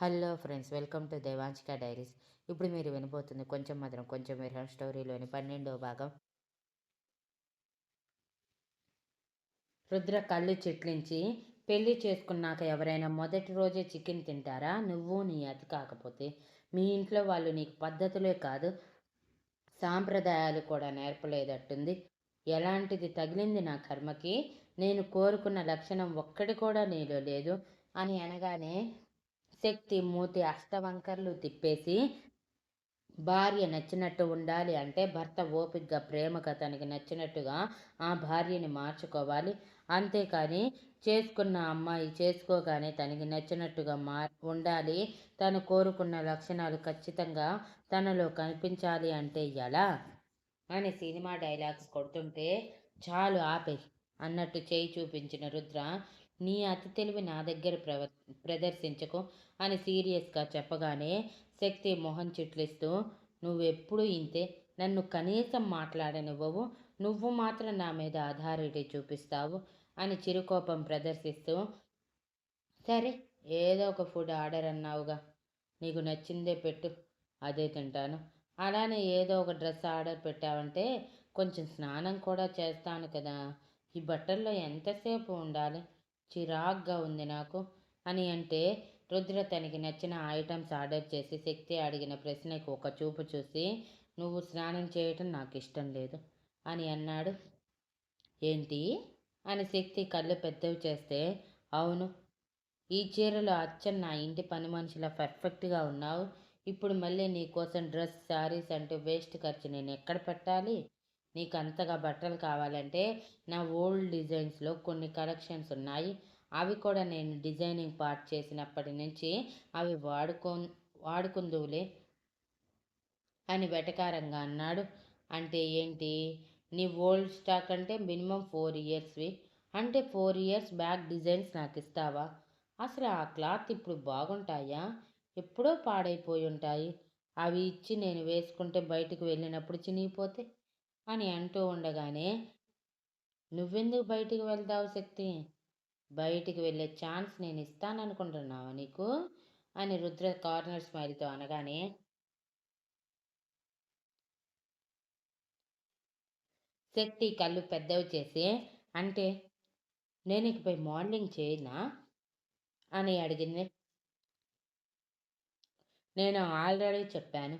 Hello friends welcome to Devanshika diaries. ఇప్పుడు మీరు వినబోతుంది కొంచెం మాత్రం కొంచెం మీరు స్టోరీలోని పన్నెండవ భాగం. రుద్ర కళ్ళు చిట్లించి పెళ్ళి చేసుకున్నాక ఎవరైనా మొదటి రోజే చికెన్ తింటారా? నువ్వు నీ అతి కాకపోతే. మీ ఇంట్లో వాళ్ళు నీకు పద్ధతులే కాదు సాంప్రదాయాలు కూడా నేర్పలేదట్టుంది. ఎలాంటిది తగిలింది నా కర్మకి? నేను కోరుకున్న లక్షణం ఒక్కటి కూడా నీలో లేదు అని అనగానే శక్తి మూతి అష్టవంకర్లు తిప్పేసి భార్య నచ్చినట్టు ఉండాలి అంటే భర్త ఓపికగా ప్రేమగా తనకి నచ్చినట్టుగా ఆ భార్యని మార్చుకోవాలి. అంతేకాని చేసుకున్న అమ్మాయి చేసుకోగానే తనకి నచ్చినట్టుగా మా ఉండాలి. తను కోరుకున్న లక్షణాలు ఖచ్చితంగా తనలో కనిపించాలి అంటే ఎలా? అని సినిమా డైలాగ్స్ కొడుతుంటే చాలు ఆపే అన్నట్టు చేయి చూపించిన రుద్ర నీ అతి తెలివి నా దగ్గర ప్రవ ప్రదర్శించకు అని సీరియస్గా చెప్పగానే శక్తి మొహం చిట్లిస్తూ నువ్వెప్పుడు ఇంతే? నన్ను కనీసం మాట్లాడనివ్వవు. నువ్వు మాత్రం నా మీద అథారిటీ చూపిస్తావు అని చిరుకోపం ప్రదర్శిస్తూ సరే ఏదో ఒక ఫుడ్ ఆర్డర్ అన్నావుగా. నీకు నచ్చిందే పెట్టు. అదే తింటాను. అలానే ఏదో ఒక డ్రెస్ ఆర్డర్ పెట్టావంటే కొంచెం స్నానం కూడా చేస్తాను కదా. ఈ బట్టల్లో ఎంతసేపు ఉండాలి? చిరాగ్గా ఉంది నాకు. అని అంటే రుద్ర తనకి నచ్చిన ఐటమ్స్ ఆర్డర్ చేసి శక్తి అడిగిన ప్రశ్నకు ఒక చూపు చూసి నువ్వు స్నానం చేయటం నాకు ఇష్టం లేదు అని అన్నాడు. ఏంటి? అని శక్తి కళ్ళు పెద్దవి చేస్తే అవును. ఈ చీరలో అచ్చం నా ఇంటి పని మనిషిలా పర్ఫెక్ట్గా ఉన్నావు. ఇప్పుడు మళ్ళీ నీ కోసం డ్రెస్ శారీస్ అంటూ వేస్ట్ ఖర్చు నేను ఎక్కడ పెట్టాలి? నీకు అంతగా బట్టలు కావాలంటే నా ఓల్డ్ డిజైన్స్లో కొన్ని కలెక్షన్స్ ఉన్నాయి. అవి కూడా నేను డిజైనింగ్ పార్ట్ చేసినప్పటి నుంచి అవి వాడుకో వాడుకుందువులే అని వెటకారంగా అన్నాడు. అంటే ఏంటి? నీ ఓల్డ్ స్టాక్ అంటే మినిమం ఫోర్ ఇయర్స్వి. అంటే ఫోర్ ఇయర్స్ బ్యాక్ డిజైన్స్ నాకు ఇస్తావా అసలు ఆ క్లాత్ ఇప్పుడు బాగుంటాయా? ఎప్పుడో పాడైపోయి ఉంటాయి అవి ఇచ్చి నేను వేసుకుంటే బయటకు వెళ్ళినప్పుడు చినిగిపోతే అని అంటూ ఉండగానే నువ్వెందుకు బయటికి వెళ్తావు శక్తి? బయటికి వెళ్ళే ఛాన్స్ నేను ఇస్తాననుకుంటున్నావా నీకు? అని రుద్ర కార్నర్ స్మైల్తో అనగానే శక్తి కళ్ళు పెద్దవి చేసి అంటే నేను ఇకపై మోడలింగ్ చేయనా? అని అడిగింది నేను ఆల్రెడీ చెప్పాను.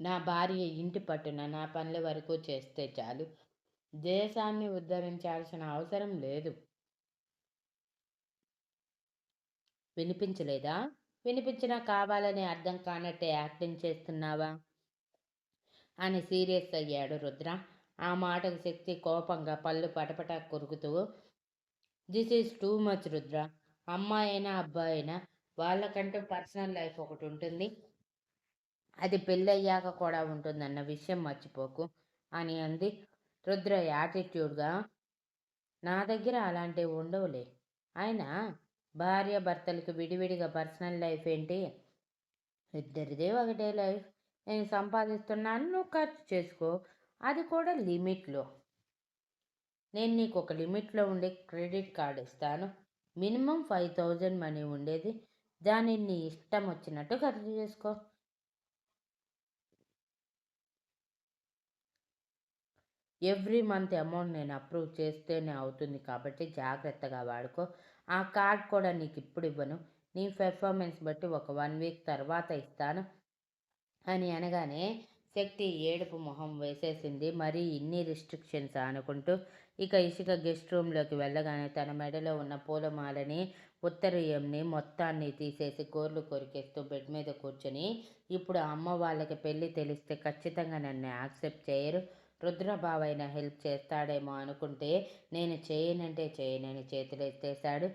నా భార్య ఇంటి పట్టున నా పనుల వరకు చేస్తే చాలు. దేశాన్ని ఉద్ధరించాల్సిన అవసరం లేదు. వినిపించలేదా? వినిపించినా కావాలని అర్థం కానట్టే యాక్టింగ్ చేస్తున్నావా? అని సీరియస్ అయ్యాడు రుద్ర. ఆ మాటకు శక్తి కోపంగా పళ్ళు పటపట కొరుకుతూ this is too much Rudra. అమ్మాయి అయినా అబ్బాయి అయినా వాళ్ళకంటూ పర్సనల్ లైఫ్ ఒకటి ఉంటుంది. అది పెళ్ళయ్యాక కూడా ఉంటుందన్న విషయం మర్చిపోకు అని అంది. రుద్ర యాటిట్యూడ్గా నా దగ్గర అలాంటివి ఉండవులే. అయినా భార్య భర్తలకు విడివిడిగా పర్సనల్ లైఫ్ ఏంటి? ఇద్దరిదే ఒకటే లైఫ్. నేను సంపాదిస్తున్నాను నువ్వు ఖర్చు చేసుకో. అది కూడా లిమిట్లో. నేను నీకు ఒక లిమిట్లో ఉండే క్రెడిట్ కార్డు ఇస్తాను. మినిమం ఫైవ్ థౌజండ్ మనీ ఉండేది. దానిని నీ ఇష్టం వచ్చినట్టు ఖర్చు చేసుకో. ఎవ్రీ మంత్ అమౌంట్ నేను అప్రూవ్ చేస్తేనే అవుతుంది కాబట్టి జాగ్రత్తగా వాడుకో. ఆ కార్డ్ కూడా నీకు ఇప్పుడు ఇవ్వను. నీ పెర్ఫార్మెన్స్ బట్టి ఒక వన్ వీక్ తర్వాత ఇస్తాను. అని అనగానే శక్తి ఏడుపు మొహం వేసేసింది. మరీ ఇన్ని రిస్ట్రిక్షన్స్ అనుకుంటూ ఇక ఇసుక గెస్ట్ రూమ్లోకి వెళ్ళగానే తన మెడలో ఉన్న పూలమాలని ఉత్తరీయంని మొత్తాన్ని తీసేసి కోర్లు కొరికేస్తూ బెడ్ మీద కూర్చొని ఇప్పుడు అమ్మ వాళ్ళకి పెళ్ళి తెలిస్తే ఖచ్చితంగా నన్ను యాక్సెప్ట్ చేయరు. రుద్రబావైన హెల్ప్ చేస్తాడేమో అనుకుంటే నేను చేయనంటే చేయనని చేతులు ఎత్తేశాడు.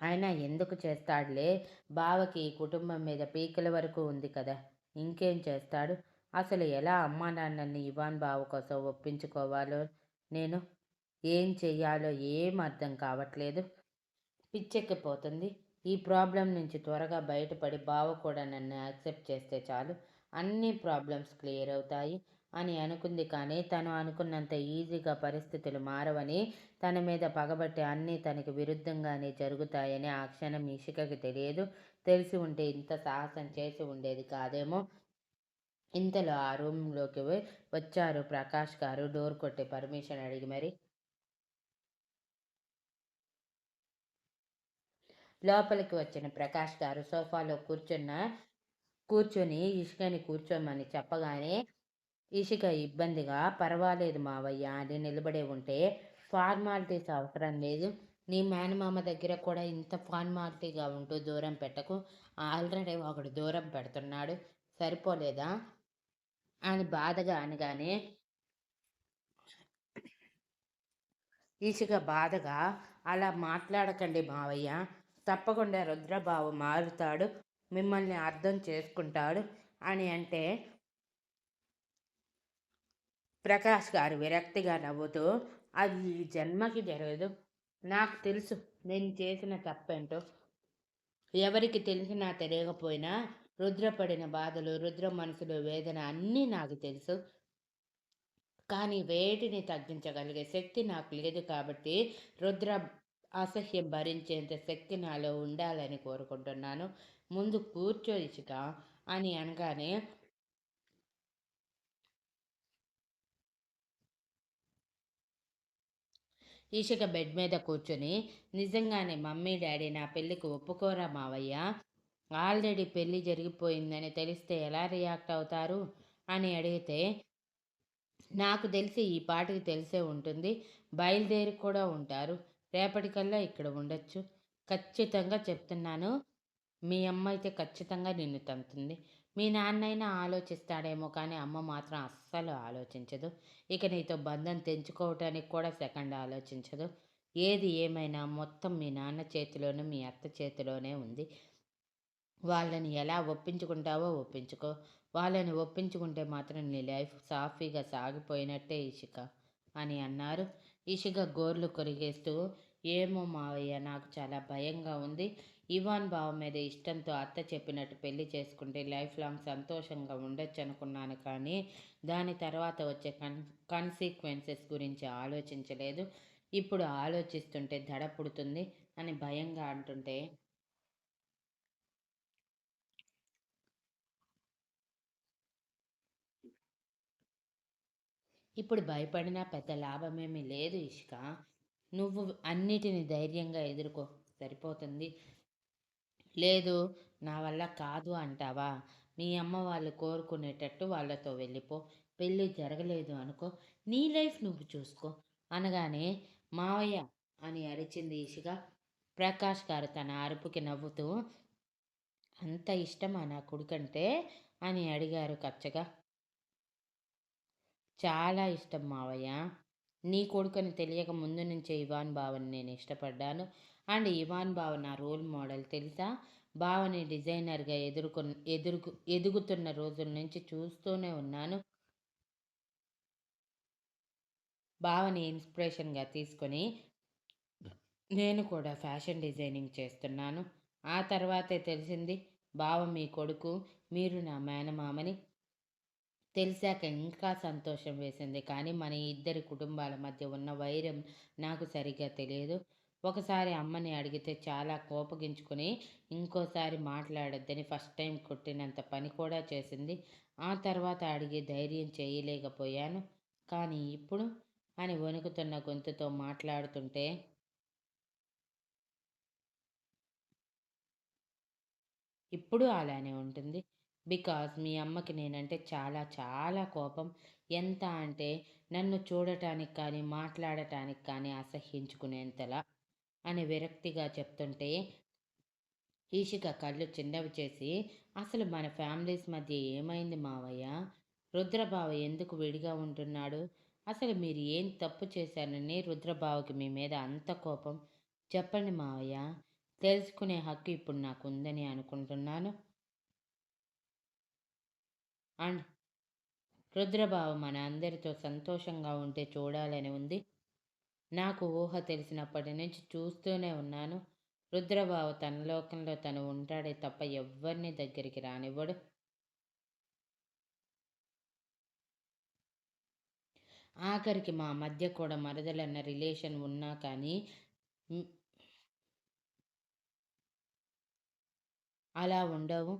ఆయన ఎందుకు చేస్తాడులే? బావకి ఈ కుటుంబం మీద పీకల వరకు ఉంది కదా ఇంకేం చేస్తాడు? అసలు ఎలా అమ్మా నాన్నని ఇవాన్ బావ కోసం ఒప్పించుకోవాలో? నేను ఏం చెయ్యాలో ఏం అర్థం కావట్లేదు. పిచ్చెక్కిపోతుంది. ఈ ప్రాబ్లం నుంచి త్వరగా బయటపడి బావ కూడా నన్ను యాక్సెప్ట్ చేస్తే చాలు. అన్ని ప్రాబ్లమ్స్ క్లియర్ అవుతాయి. అని అనుకుంది కానీ తను అనుకున్నంత ఈజీగా పరిస్థితులు మారవని తన మీద పగబట్టి అన్నీ తనకి విరుద్ధంగానే జరుగుతాయని ఆ క్షణం ఇషికకి తెలియదు. తెలిసి ఉంటే ఇంత సాహసం చేసి ఉండేది కాదేమో. ఇంతలో ఆ రూమ్లోకి వచ్చారు ప్రకాష్ గారు. డోర్ కొట్టి పర్మిషన్ అడిగి మరి. లోపలికి వచ్చిన ప్రకాష్ గారు సోఫాలో కూర్చున్న కూర్చొని ఇసుకని కూర్చోమని చెప్పగానే ఇసుక ఇబ్బందిగా పర్వాలేదు మావయ్య అని నిలబడే ఉంటే ఫార్మాలిటీస్ అవసరం లేదు. నీ మేనమామ దగ్గర కూడా ఇంత ఫార్మాలిటీగా ఉంటూ దూరం పెట్టకు. ఆల్రెడీ ఒకడు దూరం పెడుతున్నాడు. సరిపోలేదా? అని బాధగా అనగానే ఇసుక బాధగా అలా మాట్లాడకండి మావయ్య. తప్పకుండా రుద్రబాబు మారుతాడు. మిమ్మల్ని అర్థం చేసుకుంటాడు అని అంటే ప్రకాష్ గారు విరక్తిగా నవ్వుతూ అది ఈ జన్మకి జరగదు. నాకు తెలుసు నేను చేసిన తప్పేంటో. ఎవరికి తెలిసినా తెలియకపోయినా రుద్రపడిన బాధలు రుద్ర మనసులో వేదన అన్నీ నాకు తెలుసు. కానీ వేటిని తగ్గించగలిగే శక్తి నాకు లేదు కాబట్టి రుద్ర అసహ్యం భరించేంత శక్తి నాలో ఉండాలని కోరుకుంటున్నాను. ముందు కూర్చో ఇసుక అని అనగానే ఈషిక బెడ్ మీద కూర్చొని నిజంగానే మమ్మీ డాడీ నా పెళ్ళికి ఒప్పుకోరా మావయ్య? ఆల్రెడీ పెళ్ళి జరిగిపోయిందని తెలిస్తే ఎలా రియాక్ట్ అవుతారు? అని అడిగితే నాకు తెలిసి ఈ పాటికి తెలిసే ఉంటుంది. బయలుదేరి కూడా ఉంటారు. రేపటికల్లా ఇక్కడ ఉండొచ్చు. ఖచ్చితంగా చెప్తున్నాను. మీ అమ్మ అయితే ఖచ్చితంగా నిన్ను తంతుంది మీ నాన్నైనా ఆలోచిస్తాడేమో కానీ అమ్మ మాత్రం అస్సలు ఆలోచించదు. ఇక నీతో బంధం తెంచుకోవటానికి కూడా సెకండ్ ఆలోచించదు. ఏది ఏమైనా మొత్తం మీ నాన్న చేతిలోనే మీ అత్త చేతిలోనే ఉంది. వాళ్ళని ఎలా ఒప్పించుకుంటావో ఒప్పించుకో. వాళ్ళని ఒప్పించుకుంటే మాత్రం నీ లైఫ్ సాఫీగా సాగిపోయినట్టే ఇషిక అని అన్నారు. ఇషిక గోర్లు కొరిగేస్తూ ఏమో మావయ్య నాకు చాలా భయంగా ఉంది. ఇవాన్ బావ మీద ఇష్టంతో అత్త చెప్పినట్టు పెళ్ళి చేసుకుంటే లైఫ్ లాంగ్ సంతోషంగా ఉండొచ్చు అనుకున్నాను కానీ దాని తర్వాత వచ్చే కన్ కన్సిక్వెన్సెస్ గురించి ఆలోచించలేదు. ఇప్పుడు ఆలోచిస్తుంటే దడ పుడుతుంది అని భయంగా అంటుంటే ఇప్పుడు భయపడినా పెద్ద లాభమేమీ లేదు ఇష్క. నువ్వు అన్నిటిని ధైర్యంగా ఎదుర్కో. సరిపోతుంది. లేదు నా వల్ల కాదు అంటావా? మీ అమ్మ వాళ్ళు కోరుకునేటట్టు వాళ్ళతో వెళ్ళిపో. పెళ్ళి జరగలేదు అనుకో. నీ లైఫ్ నువ్వు చూసుకో. అనగానే మావయ్య అని అరిచింది ఇషిక ప్రకాష్ గారు తన అరుపుకి నవ్వుతూ అంత ఇష్టమా నా కొడుకంటే? అని అడిగారు కచ్చగా. చాలా ఇష్టం మావయ్య. నీ కొడుకుని తెలియక ముందు నుంచే ఇవాన్ బావని నేను ఇష్టపడ్డాను. అండ్ ఇవాన్ బావ నా రోల్ మోడల్ తెలుసా? బావని డిజైనర్గా ఎదుర్కొ ఎదుర్కొ ఎదుగుతున్న రోజుల నుంచి చూస్తూనే ఉన్నాను. బావని ఇన్స్పిరేషన్గా తీసుకొని నేను కూడా ఫ్యాషన్ డిజైనింగ్ చేస్తున్నాను. ఆ తర్వాతే తెలిసింది బావ మీ కొడుకు మీరు నా మేనమామని. తెలిసాక ఇంకా సంతోషం వేసింది. కానీ మన ఇద్దరి కుటుంబాల మధ్య ఉన్న వైరం నాకు సరిగ్గా తెలియదు. ఒకసారి అమ్మని అడిగితే చాలా కోపగించుకుని ఇంకోసారి మాట్లాడొద్దని ఫస్ట్ టైం కొట్టినంత పని కూడా చేసింది. ఆ తర్వాత అడిగి ధైర్యం చేయలేకపోయాను. కానీ ఇప్పుడు? అని వణుకుతున్న గొంతుతో మాట్లాడుతుంటే ఇప్పుడు అలానే ఉంటుంది. బికాజ్ మీ అమ్మకి నేనంటే చాలా చాలా కోపం. ఎంత అంటే నన్ను చూడటానికి కానీ మాట్లాడటానికి కానీ అసహ్యించుకునేంతలా అని విరక్తిగా చెప్తుంటే ఈషిక కళ్ళు చిన్నవి చేసి అసలు మన ఫ్యామిలీస్ మధ్య ఏమైంది మావయ్య? రుద్రబావ ఎందుకు విడిగా ఉంటున్నాడు? అసలు మీరు ఏం తప్పు చేశారని రుద్రబావకి మీ మీద అంత కోపం. చెప్పండి మావయ్య. తెలుసుకునే హక్కు ఇప్పుడు నాకు ఉందని అనుకుంటున్నాను. అండ్ రుద్రబావ మన అందరితో సంతోషంగా ఉంటే చూడాలని ఉంది. నాకు ఊహ తెలిసినప్పటి నుంచి చూస్తూనే ఉన్నాను. రుద్రబాబు తన లోకంలో తను ఉంటాడే తప్ప ఎవరిని దగ్గరికి రానివ్వడు. ఆఖరికి మా మధ్య కూడా మరదలన్న రిలేషన్ ఉన్నా కానీ అలా ఉండవు.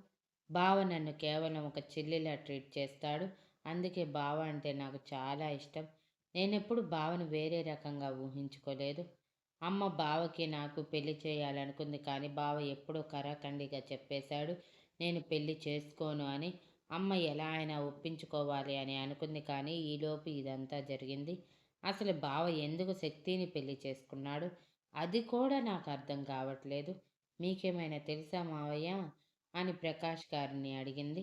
బావ నన్ను కేవలం ఒక చెల్లిలా ట్రీట్ చేస్తాడు. అందుకే బావ అంటే నాకు చాలా ఇష్టం. నేనెప్పుడు బావను వేరే రకంగా ఊహించుకోలేదు. అమ్మ బావకి నాకు పెళ్ళి చేయాలనుకుంది కానీ బావ ఎప్పుడో కరాఖండిగా చెప్పేశాడు నేను పెళ్ళి చేసుకోను అని. అమ్మ ఎలా అయినా ఒప్పించుకోవాలి అని అనుకుంది కానీ ఈలోపు ఇదంతా జరిగింది. అసలు బావ ఎందుకు శక్తిని పెళ్ళి చేసుకున్నాడు? అది కూడా నాకు అర్థం కావట్లేదు. మీకేమైనా తెలుసా మావయ్య? అని ప్రకాష్ గారిని అడిగింది.